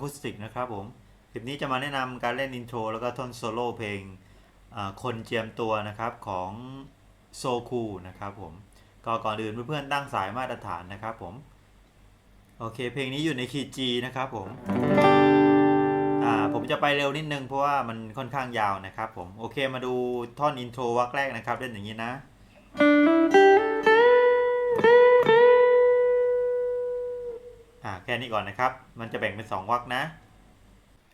คูสติกนะครับผมคลิปนี้จะมาแนะนำการเล่นอินโทรแล้วก็ท่อนโซโล่เพลงคนเจียมตัวนะครับของโซคูนะครับผมก็ก่อนอื่นเพื่อนๆตั้งสายมาตรฐานนะครับผม โอเคเพลงนี้อยู่ในคีย์ G นะครับผมอ่าผมจะไปเร็วนิดนึงเพราะว่ามันค่อนข้างยาวนะครับผม โอเคมาดูท่อนอินโทรวักแรกนะครับเล่นอย่างนี้นะ อ่าแค่นี้ก่อนนะครับ มันจะแบ่งเป็น 2วักนะ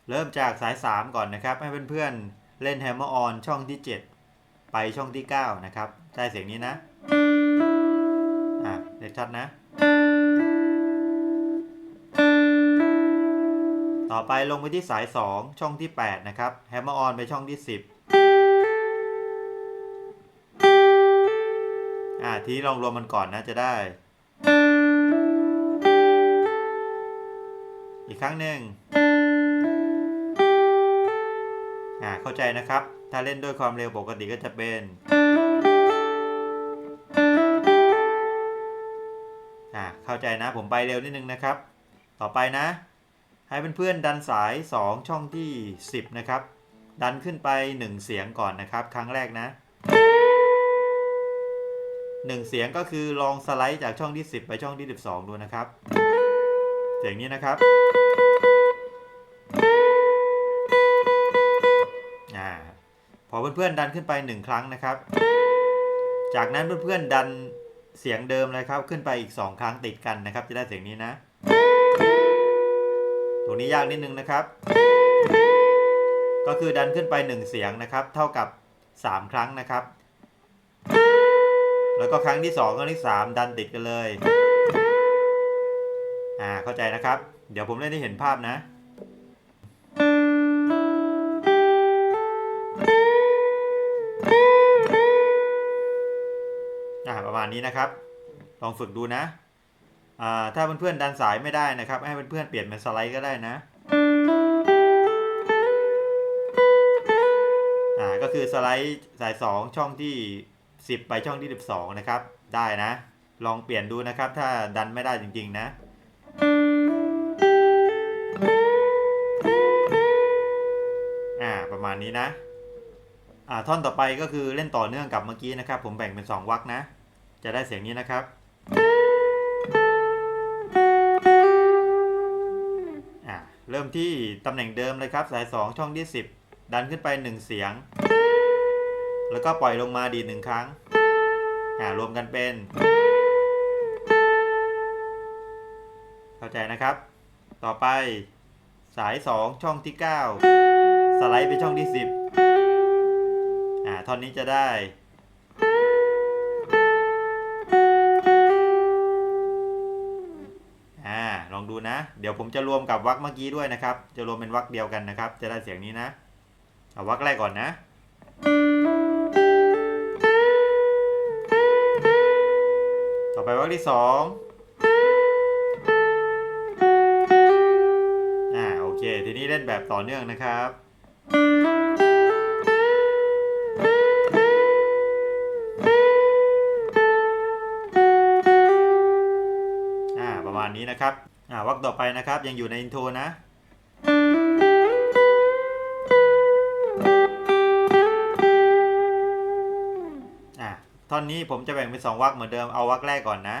เริ่มจากสาย 3 ก่อนนะครับ ให้เพื่อนๆเล่น Hammer on ช่องที่ 7 ไปช่องที่ 9 นะครับได้เสียงนี้นะอ่าเด็กชัดนะ ต่อไปลงไปที่สาย 2 ช่องที่ 8 นะครับ Hammer on ไปช่องที่ 10อ่าทีนี้ลองรวมมันก่อนนะจะได้ อีกครั้งหนึ่งอ่าเข้าใจนะครับ ถ้าเล่นด้วยความเร็วปกติก็จะเป็นอ่าเข้าใจนะผมไปเร็วนิดนึงนะครับ ต่อไปนะ ให้เพื่อนๆดันสาย 2 ช่องที่ 10 นะครับ ดันขึ้นไป 1 เสียงก่อนนะครับ ครั้งแรกนะ1เสียงก็คือลองสไลด์จากช่องที่ 10 ไปช่องที่ 12 ดูนะครับ เสียงนี้นะครับอ่าพอเพื่อนๆดันขึ้นไป1ครั้งนะครับ จากนั้นเพื่อนๆดันเสียงเดิมเลยครับ ขึ้นไปอีก2ครั้งติดกันนะครับ จะได้เสียงนี้นะ ตรงนี้ยากนิดนึงนะครับ ก็คือดันขึ้นไป1เสียงนะครับ เท่ากับ3ครั้งนะครับ แล้วก็ครั้งที่2ครั้งที่3ดันติดกันเลย อ่าเข้าใจนะครับ เดี๋ยวผมเล่นให้เห็นภาพนะอ่าประมาณนี้นะครับ ลองฝึกดูนะอ่าถ้าเพื่อนๆดันสายไม่ได้นะครับ ให้เพื่อนๆเปลี่ยนเป็นสไลด์ก็ได้นะอ่าก็คือสไลด์สาย 2 ช่องที่ 10 ไปช่องที่ 12 นะครับ ได้นะ ลองเปลี่ยนดูนะครับ ถ้าดันไม่ได้จริง ๆ นะ ประมาณนี้นะอ่าท่อนต่อไปก็คือเล่นต่อเนื่องกับเมื่อกี้นะครับ ผมแบ่งเป็น 2วรรคนะ จะได้เสียงนี้นะครับอ่าเริ่มที่ตำแหน่งเดิมเลยครับ สาย 2 ช่องที่ 10 ดันขึ้นไป 1 เสียง แล้วก็ปล่อยลงมาดีหนึ่งครั้งอ่ารวมกันเป็น เข้าใจนะครับ ต่อไปสาย 2 ช่องที่ 9 สไลด์ไปช่องที่ 10 อ่าท่อนนี้จะได้ อ่า ลองดูนะ เดี๋ยวผมจะรวมกับวักเมื่อกี้ด้วยนะครับ จะรวมเป็นวักเดียวกันนะครับ จะได้เสียงนี้นะ เอาวักแรกก่อนนะต่อไปวักที่สองอ่าโอเค ทีนี้เล่นแบบต่อเนื่องนะครับ ประมาณนี้นะครับอ่าวักต่อไปนะครับยังอยู่ในอินโทรนะอะท่อนนี้ผมจะแบ่งเป็นสองวรรคเหมือนเดิมเอาวรรคแรกก่อนนะ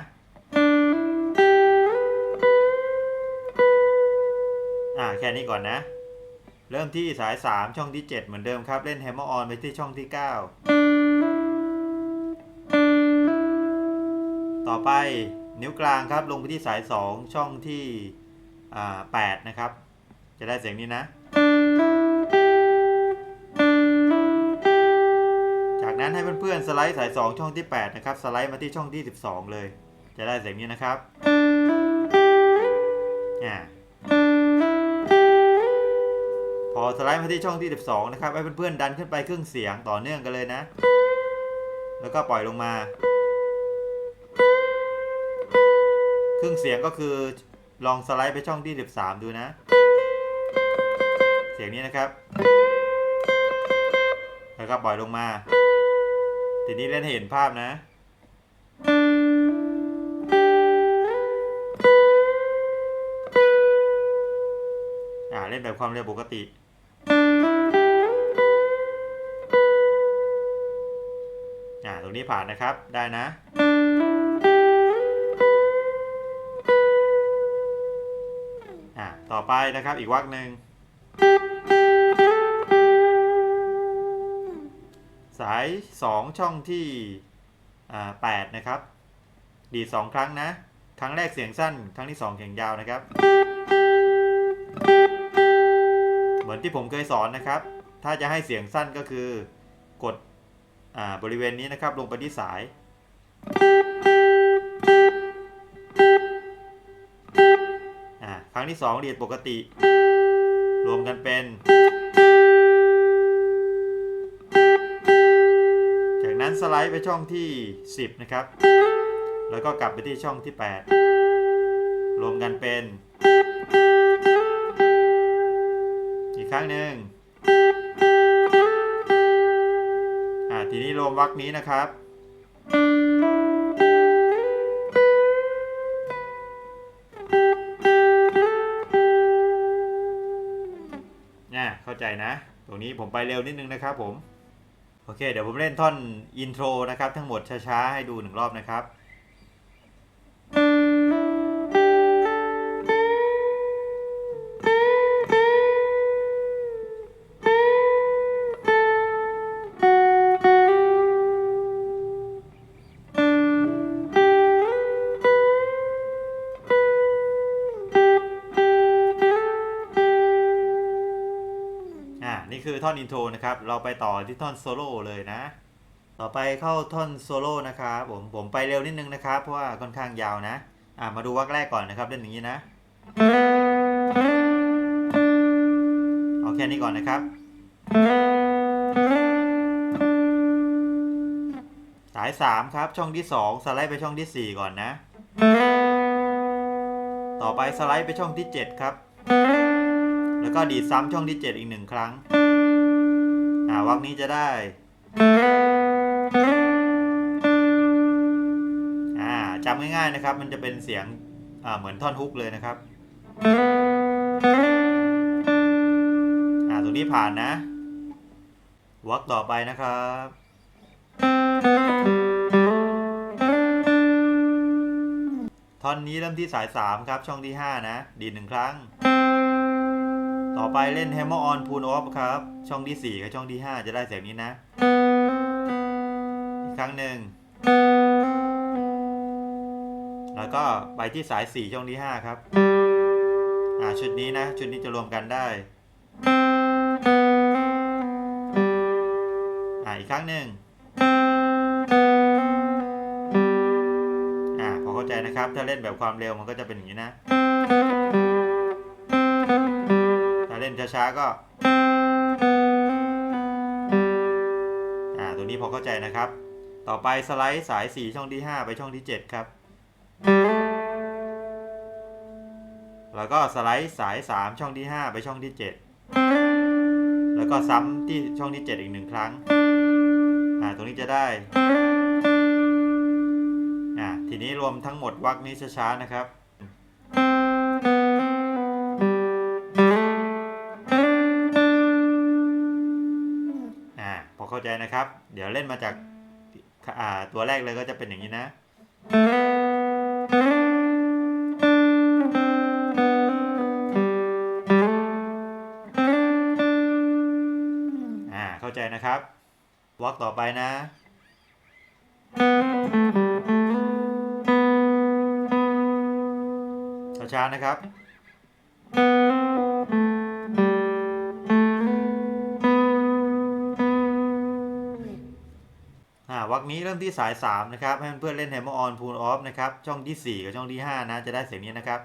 อ่าแค่นี้ก่อนนะ เริ่มที่สาย 3 ช่องที่ 7 เหมือนเดิมครับ เล่น Hammer on ไปที่ช่องที่ 9 ต่อไปนิ้วกลางครับ ลงไปที่สาย 2 ช่องที่8นะครับ จะได้เสียงนี้นะ จากนั้นให้เพื่อนๆ สไลด์สาย 2 ช่องที่ 8 นะครับ สไลด์มาที่ช่องที่ 12 เลย จะได้เสียงนี้นะครับอ่า พอสไลด์มาที่ช่องที่ 12 นะครับ ให้เพื่อนๆดันขึ้นไปครึ่งเสียงต่อเนื่องกันเลยนะ แล้วก็ปล่อยลงมา ครึ่งเสียงก็คือลองสไลด์ไปช่องที่ 13 ดูนะ เสียงนี้นะครับ แล้วก็ปล่อยลงมา ทีนี้เล่นเห็นภาพนะอ่าเล่นแบบความเร็วปกติ ตรงนี้ผ่านนะครับได้นะ อ่าต่อไปนะครับอีกวักหนึ่งสาย 2 ช่องที่อ่า8นะครับ ดีดสองครั้งนะ ครั้งแรกเสียงสั้น ครั้งที่ 2 เสียงยาวนะครับ เหมือนที่ผมเคยสอนนะครับ ถ้าจะให้เสียงสั้นก็คือกด บริเวณนี้นะครับลงไปที่สายอ่าครั้งที่2ดีดปกติ รวมกันเป็น จากนั้นสไลด์ไปช่องที่ 10 นะครับ แล้วก็กลับไปที่ช่องที่ 8 รวมกันเป็น อีกครั้งหนึ่ง ทีนี้รวมวรรคนี้นะครับ น่าเข้าใจนะ ตรงนี้ผมไปเร็วนิดนึงนะครับผม โอเค เดี๋ยวผมเล่นท่อนอินโทรนะครับ ทั้งหมดช้าๆ ให้ดูหนึ่งรอบนะครับ ท่อนอินโทรนะครับ เราไปต่อที่ท่อนโซโล่เลยนะ ต่อไปเข้าท่อนโซโล่นะครับผมผมไปเร็วนิดนึงนะครับ เพราะว่าค่อนข้างยาวนะ อ่ามาดูวักแรกก่อนนะครับเล่นอย่างนี้นะเอาแค่นี้ก่อนนะครับ สาย 3 ครับช่องที่ 2 สไลด์ไปช่องที่ 4 ก่อนนะ ต่อไปสไลด์ไปช่องที่ 7 ครับ แล้วก็ดีดซ้ำช่องที่ 7 อีกหนึ่งครั้ง วักนี้จะได้อ่าจำง่ายๆนะครับ มันจะเป็นเสียงอ่าเหมือนท่อนฮุกเลยนะครับอ่าตรงนี้ผ่านนะวักต่อไปนะครับท่อนนี้เริ่มที่สาย 3 ครับ ช่องที่ 5 นะ ดีดหนึ่งครั้ง ต่อไปเล่น Hammer on Pull off ครับ ช่องที่ 4 กับช่องที่ 5 จะได้เสียงนี้นะ อีกครั้งหนึ่ง แล้วก็ไปที่สาย 4 ช่องที่ 5 ครับ อ่าชุดนี้นะ ชุดนี้จะรวมกันได้ อ่าอีกครั้งหนึ่งอ่าพอเข้าใจนะครับ ถ้าเล่นแบบความเร็วมันก็จะเป็นอย่างนี้นะ เล่นช้าๆก็อ่าตัวนี้พอเข้าใจนะครับ ต่อไปสไลด์สาย 4 ช่องที่ 5 ไปช่องที่ 7 ครับ แล้วก็สไลด์สาย 3 ช่องที่ 5 ไปช่องที่ 7 แล้วก็ซ้ำที่ช่องที่ 7 อีกหนึ่งครั้งอ่าตรงนี้จะได้อ่าทีนี้รวมทั้งหมดวรรคนี้ช้าๆนะครับ ใจนะครับ เดี๋ยวเล่นมาจากาตัวแรกเลยก็จะเป็นอย่างนี้นะอ่าเข้าใจนะครับวอกต่อไปนะ ช้าๆนะครับ อ่าวักนี้เริ่มที่สาย 3 นะครับ ให้เพื่อนเล่น Hammer on Pull off นะครับ ช่องที่ 4 กับช่องที่ 5 นะ จะได้เสียงนี้นะครับ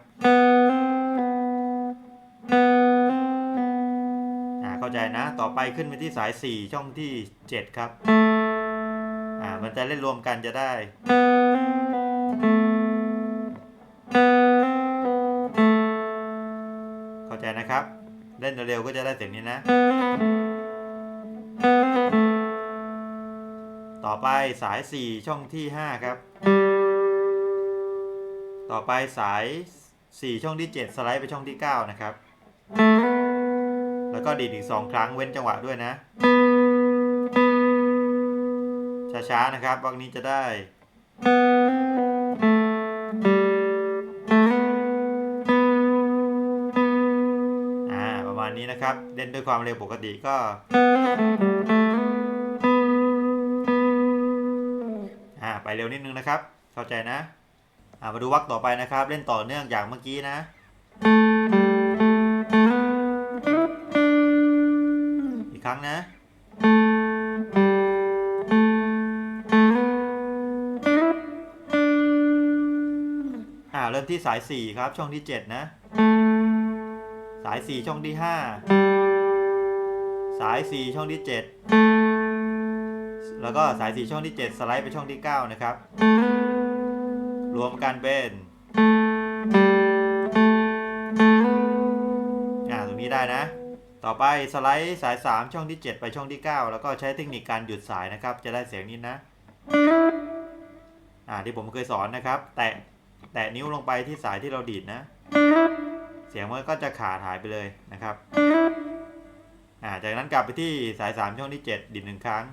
อ่าเข้าใจนะ ต่อไปขึ้นไปที่สาย 4 ช่องที่ 7 ครับ อ่า มันจะเล่นรวมกันจะได้เข้าใจนะครับ เล่นเร็วก็จะได้เสียงนี้นะ ต่อไปสาย 4 ช่องที่ 5 ครับ ต่อไปสาย 4 ช่องที่ 7 สไลด์ไปช่องที่ 9 นะครับ แล้วก็ดีดอีกสองครั้งเว้นจังหวะด้วยนะ ช้าๆ นะครับวักนี้จะได้อ่าประมาณนี้นะครับ เล่นด้วยความเร็วปกติก็ ไปเร็วนิดนึงนะครับ เข้าใจนะอ่ามาดูวักต่อไปนะครับ เล่นต่อเนื่องอย่างเมื่อกี้นะ อีกครั้งนะ อ่าเริ่มที่สาย 4 ครับช่องที่ 7 นะ สาย 4 ช่องที่ 5 สาย 4 ช่องที่ 7 แล้วก็สาย4ช่องที่ 7 สไลด์ไปช่องที่ 9 นะครับ รวมกันเป็นอ่าตรงนี้ได้นะ ต่อไปสไลด์สาย 3 ช่องที่ 7 ไปช่องที่ 9 แล้วก็ใช้เทคนิคการหยุดสายนะครับ จะได้เสียงนี้นะอ่าที่ผมเคยสอนนะครับ แตะแตะนิ้วลงไปที่สายที่เราดีดนะ เสียงมันก็จะขาดหายไปเลยนะครับอ่าจากนั้นกลับไปที่สาย 3 ช่องที่ 7 ดีดหนึ่งครั้ง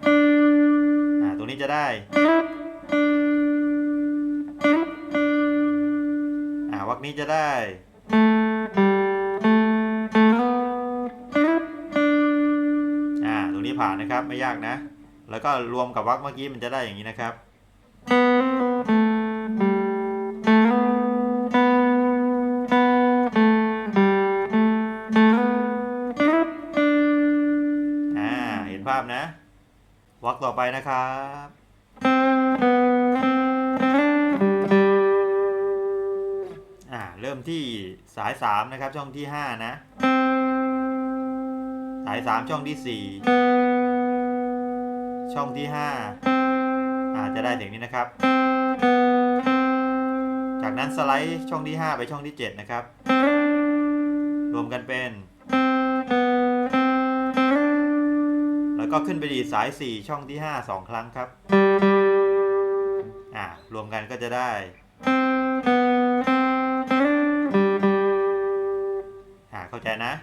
ตรงนี้จะได้อ่าวักนี้จะได้อ่าตรงนี้ผ่านนะครับไม่ยากนะ แล้วก็รวมกับวักเมื่อกี้มันจะได้อย่างนี้นะครับอ่าเห็นภาพนะวักต่อไปนะครับ สาย3นะครับช่องที่5นะ สาย3ช่องที่4ช่องที่5อาจจะได้เสียงนี้นะครับ จากนั้นสไลด์ช่องที่ 5 ไปช่องที่ 7 นะครับ รวมกันเป็น แล้วก็ขึ้นไปดีสาย 4 ช่องที่ 5 2 ครั้งครับ อ่ารวมกันก็จะได้ เข้าใจนะ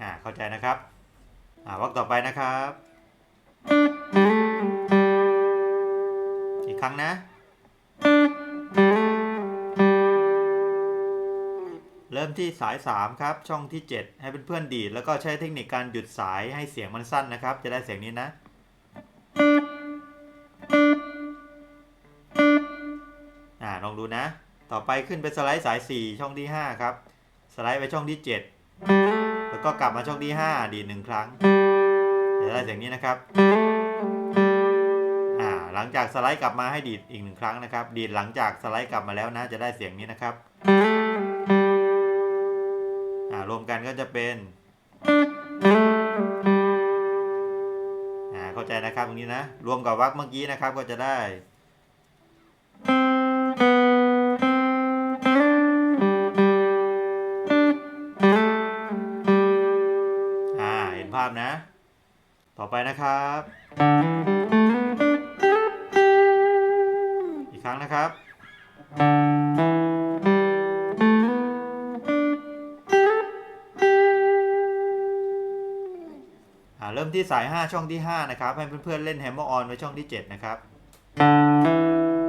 อ่า เข้าใจนะครับ อ่าวักต่อไปนะครับ อีกครั้งนะ เริ่มที่สาย 3 ครับ ช่องที่ 7 ให้เพื่อนๆดีด แล้วก็ใช้เทคนิคการหยุดสายให้เสียงมันสั้นนะครับ จะได้เสียงนี้นะ ดูนะ ต่อไปขึ้นไปสไลด์สาย 4 ช่องที่ 5 ครับ สไลด์ไปช่องที่ 7 แล้วก็กลับมาช่องที่ 5 ดีหนึ่งครั้งจะได้เสียงนี้นะครับหลังจากสไลด์กลับมาให้ดีดอีกหนึ่งครั้งนะครับ ดีดหลังจากสไลด์กลับมาแล้วนะ จะได้เสียงนี้นะครับรวมกันก็จะเป็นเข้าใจนะครับตรงนี้นะ รวมกับวักเมื่อกี้นะครับก็จะได้าพนะ ต่อไปนะครับ อีกครั้งนะครับอ่าเริ่มที่สาย 5 ช่องที่ 5 นะครับ ให้เพื่อนๆเล่นแฮมเมอร์ออนไว้ช่องที่ 7 นะครับ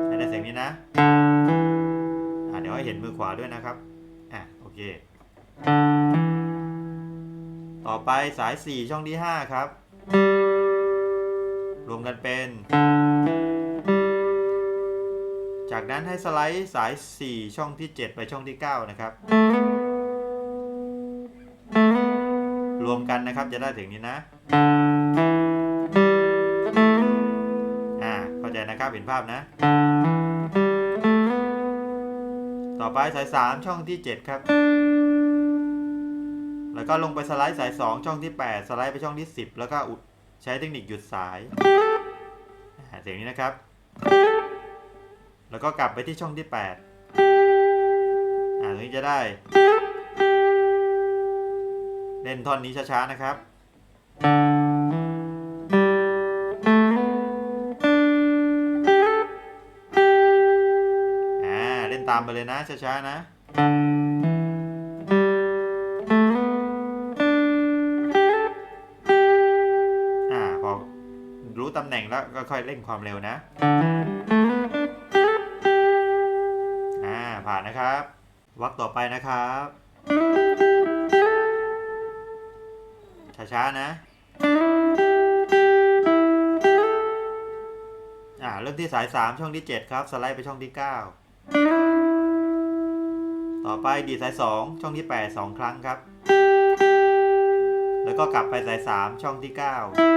ให้ได้เสียงนี้นะอ่าเดี๋ยวให้เห็นมือขวาด้วยนะครับ อะ โอเค ต่อไปสาย 4 ช่องที่ 5 ครับ รวมกันเป็น จากนั้นให้สไลด์สาย 4 ช่องที่ 7 ไปช่องที่ 9 นะครับ รวมกันนะครับจะได้ถึงนี้นะอ่าเข้าใจนะครับเห็นภาพนะ ต่อไปสาย 3 ช่องที่ 7 ครับ แล้วก็ลงไปสไลด์สาย 2 ช่องที่ 8 สไลด์ไปช่องที่ 10 แล้วก็อุดใช้เทคนิคหยุดสายอ่าเสียงนี้นะครับ แล้วก็กลับไปที่ช่องที่ 8อ่าตรงนี้จะได้ เล่นท่อนนี้ช้าๆนะครับอ่าเล่นตามไปเลยนะช้าๆนะ ตำแหน่งแล้วก็ค่อยเร่งความเร็วนะ อ่า ผ่านนะครับ วักต่อไปนะครับ ช้าๆ นะ อ่า เริ่มที่สาย 3 ช่องที่ 7 ครับ สไลด์ไปช่องที่ 9 ต่อไปดีสาย 2 ช่องที่ 8 2 ครั้งครับ แล้วก็กลับไปสาย 3 ช่องที่ 9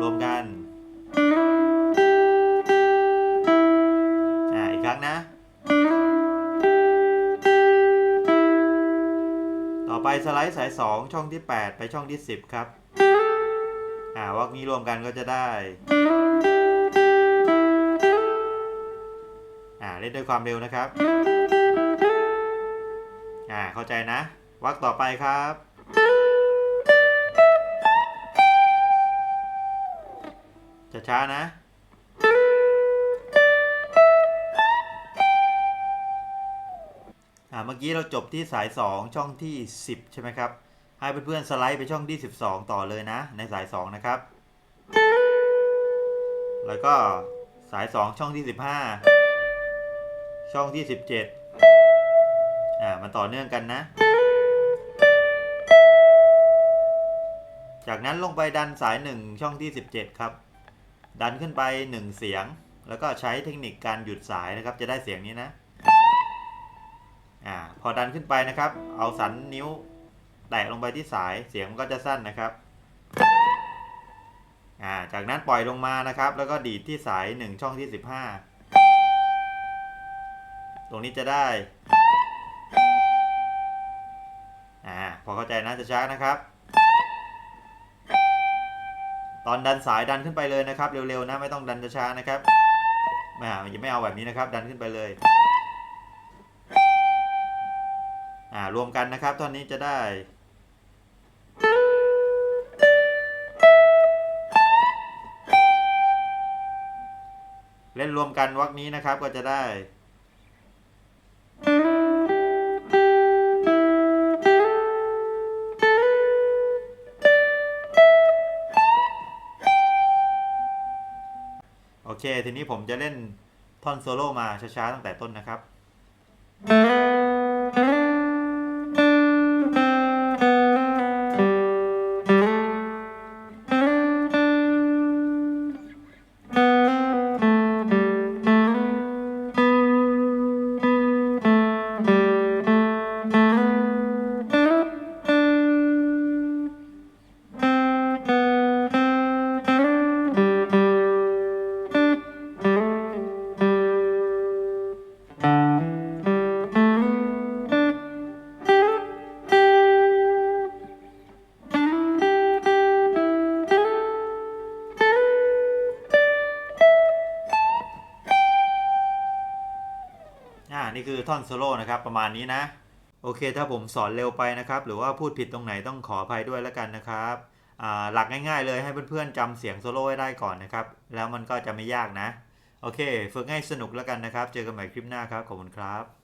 รวมกันอ่าอีกครั้งนะ ต่อไปสไลด์สาย 2 ช่องที่ 8 ไปช่องที่ 10 ครับอ่าวักนี้รวมกันก็จะได้อ่าเล่นด้วยความเร็วนะครับอ่าเข้าใจนะวักต่อไปครับ ช้านะ อ่า เมื่อกี้เราจบที่สาย 2 ช่องที่ 10 ใช่ไหมครับ ให้เพื่อนๆสไลด์ไปช่องที่ 12 ต่อเลยนะ ในสาย 2 นะครับ แล้วก็สาย 2 ช่องที่ 15 ช่องที่ 17 อ่ามันต่อเนื่องกันนะจากนั้นลงไปดันสาย 1 ช่องที่ 17 ครับ ดันขึ้นไป 1 เสียง แล้วก็ใช้เทคนิคการหยุดสายนะครับ จะได้เสียงนี้นะอ่าพอดันขึ้นไปนะครับ เอาสันนิ้วแตะลงไปที่สายเสียงมันก็จะสั้นนะครับอ่าจากนั้นปล่อยลงมานะครับ แล้วก็ดีดที่สาย 1 ช่องที่ 15 ตรงนี้จะได้อ่าพอเข้าใจนะจะช้านะครับ ตอนดันสายดันขึ้นไปเลยนะครับ เร็วๆนะไม่ต้องดันช้าๆนะครับไม่อ่าอย่าไม่เอาแบบนี้นะครับ ดันขึ้นไปเลยอ่ารวมกันนะครับตอนนี้จะได้เล่นรวมกันวักนี้นะครับก็จะได้ เค ทีนี้ผมจะเล่นท่อนโซโล่มาช้าๆตั้งแต่ต้นนะครับ ท่อนโซโล่นะครับประมาณนี้นะ โอเคถ้าผมสอนเร็วไปนะครับ หรือว่าพูดผิดตรงไหนต้องขออภัยด้วยแล้วกันนะครับอ่าหลักง่ายๆเลยให้เพื่อนๆจำเสียงโซโล่ให้ได้ก่อนนะครับ แล้วมันก็จะไม่ยากนะ โอเค ฝึกให้สนุกแล้วกันนะครับ เจอกันใหม่คลิปหน้าครับ ขอบคุณครับ